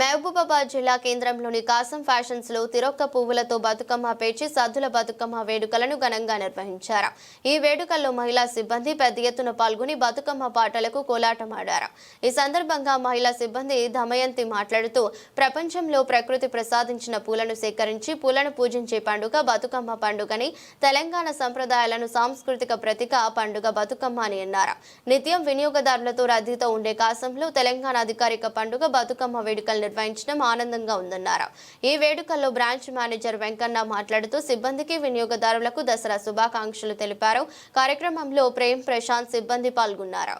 మహబూబాబాద్ జిల్లా కేంద్రంలోని కాసం ఫ్యాషన్స్లో తిరొక్క పువ్వులతో బతుకమ్మ పేర్చి సద్దుల బతుకమ్మ వేడుకలను ఘనంగా నిర్వహించారు. ఈ వేడుకల్లో మహిళా సిబ్బంది పెద్ద ఎత్తున పాల్గొని బతుకమ్మ పాటలకు కోలాటమాడారు. ఈ సందర్భంగా మహిళా సిబ్బంది దమయంతి మాట్లాడుతూ ప్రపంచంలో ప్రకృతి ప్రసాదించిన పూలను సేకరించి పూలను పూజించే పండుగ బతుకమ్మ పండుగని తెలంగాణ సంప్రదాయాలను సాంస్కృతిక ప్రతిక పండుగ బతుకమ్మ అని అన్నారు. నిత్యం వినియోగదారులతో రద్దీతో ఉండే కాసంలో తెలంగాణ అధికారిక పండుగ బతుకమ్మ వేడుకలు నిర్వహించడం ఆనందంగా ఉందన్నారు. ఈ వేడుకల్లో బ్రాంచ్ మేనేజర్ వెంకన్న మాట్లాడుతూ సిబ్బందికి వినియోగదారులకు దసరా శుభాకాంక్షలు తెలిపారు. కార్యక్రమంలో ప్రేమ్ ప్రశాంత్ సిబ్బంది పాల్గొన్నారు.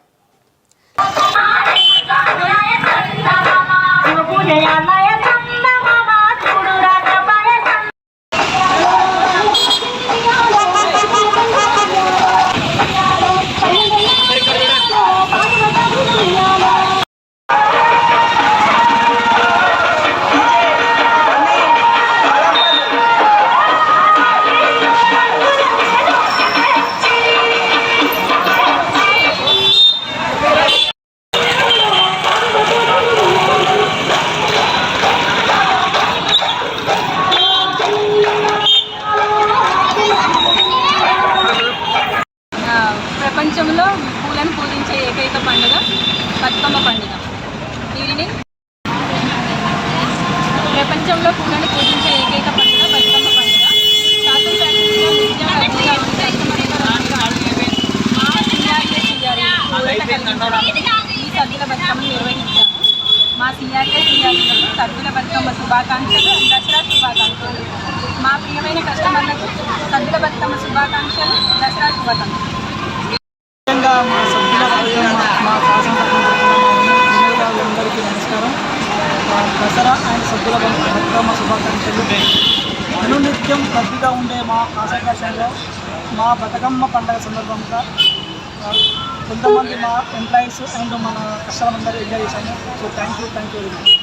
ప్రపంచంలో పూలను పూజించే ఏకైక పండుగ బతుకమ్మ పండుగ. దీనిని ప్రపంచంలో పూలను పూజించే ఏకైక పండుగ బతుకమ్మ పండుగ. శాతం ఫ్యాక్టరీలో నిత్యం రద్దీగా మా సిఆర్కే సిఆర్ఈ పూలట ఈ సద్దుల బతుకమ్మను నిర్వహించాము మా సిఆర్కే సిఆర్ఈలకు సద్దుల బతుకమ్మ శుభాకాంక్షలు దసరా శుభాకాంక్షలు. మా ప్రియమైన కస్టమర్లకు సద్దుల బతుకమ్మ శుభాకాంక్షలు దసరా శుభాకాంక్షలు. మా సభ్యుల మా మా నమస్కారం. ఆ, దసరా అండ్ సభ్యుల బతుకమ్మ శుభాకాంక్షలు. అనునిత్యం రద్దీగా ఉండే మా కాసాకాశంలో మా బతుకమ్మ పండుగ సందర్భంగా కొంతమంది మా ఎంప్లాయీస్ అండ్ మన కస్టమర్ అందరూ ఎంజాయ్ చేశాము. So thank you thank you very much